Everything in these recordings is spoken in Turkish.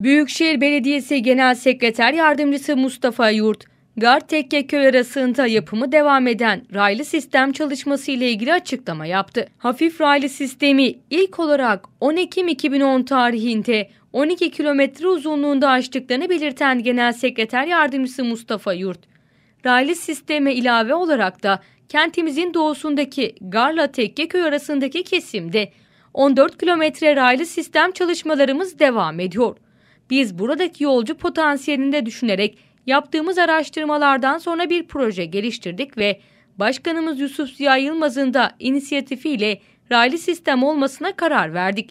Büyükşehir Belediyesi Genel Sekreter Yardımcısı Mustafa Yurt, Gar Tekkeköy arasında yapımı devam eden raylı sistem çalışması ile ilgili açıklama yaptı. Hafif raylı sistemi ilk olarak 10 Ekim 2010 tarihinde 12 kilometre uzunluğunda açtıklarını belirten Genel Sekreter Yardımcısı Mustafa Yurt, raylı sisteme ilave olarak da kentimizin doğusundaki Garla Tekkeköy arasındaki kesimde 14 kilometre raylı sistem çalışmalarımız devam ediyor. Biz buradaki yolcu potansiyelini de düşünerek yaptığımız araştırmalardan sonra bir proje geliştirdik ve Başkanımız Yusuf Ziya Yılmaz'ın da inisiyatifiyle raylı sistem olmasına karar verdik.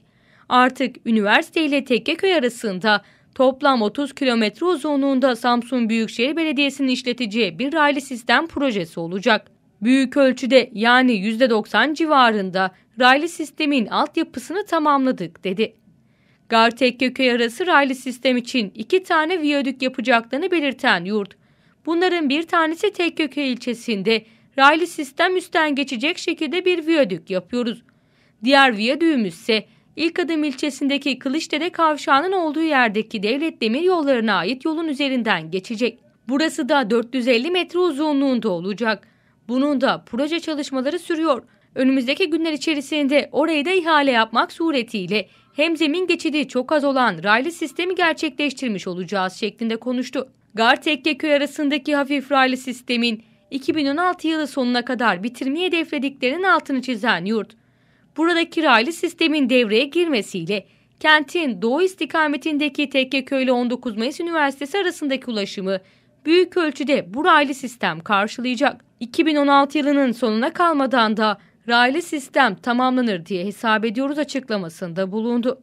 Artık üniversite ile Tekkeköy arasında toplam 30 kilometre uzunluğunda Samsun Büyükşehir Belediyesi'nin işleteceği bir raylı sistem projesi olacak. Büyük ölçüde yani %90 civarında raylı sistemin altyapısını tamamladık dedi. Gar Tekkeköy arası raylı sistem için iki tane viyadük yapacaklarını belirten yurt. Bunların bir tanesi Tekkeköy ilçesinde raylı sistem üstten geçecek şekilde bir viyadük yapıyoruz. Diğer viyadüğümüz ise İlk adım ilçesindeki Kılıçdere kavşağının olduğu yerdeki devlet demir yollarına ait yolun üzerinden geçecek. Burası da 450 metre uzunluğunda olacak. Bunun da proje çalışmaları sürüyor. Önümüzdeki günler içerisinde orayı da ihale yapmak suretiyle hem zemin geçidi çok az olan raylı sistemi gerçekleştirmiş olacağız şeklinde konuştu. Gar Tekkeköy arasındaki hafif raylı sistemin 2016 yılı sonuna kadar bitirmeyi hedeflediklerinin altını çizen yurt, buradaki raylı sistemin devreye girmesiyle kentin doğu istikametindeki Tekkeköy ile 19 Mayıs Üniversitesi arasındaki ulaşımı büyük ölçüde bu raylı sistem karşılayacak. 2016 yılının sonuna kalmadan da raylı sistem tamamlanır diye hesap ediyoruz açıklamasında bulundu.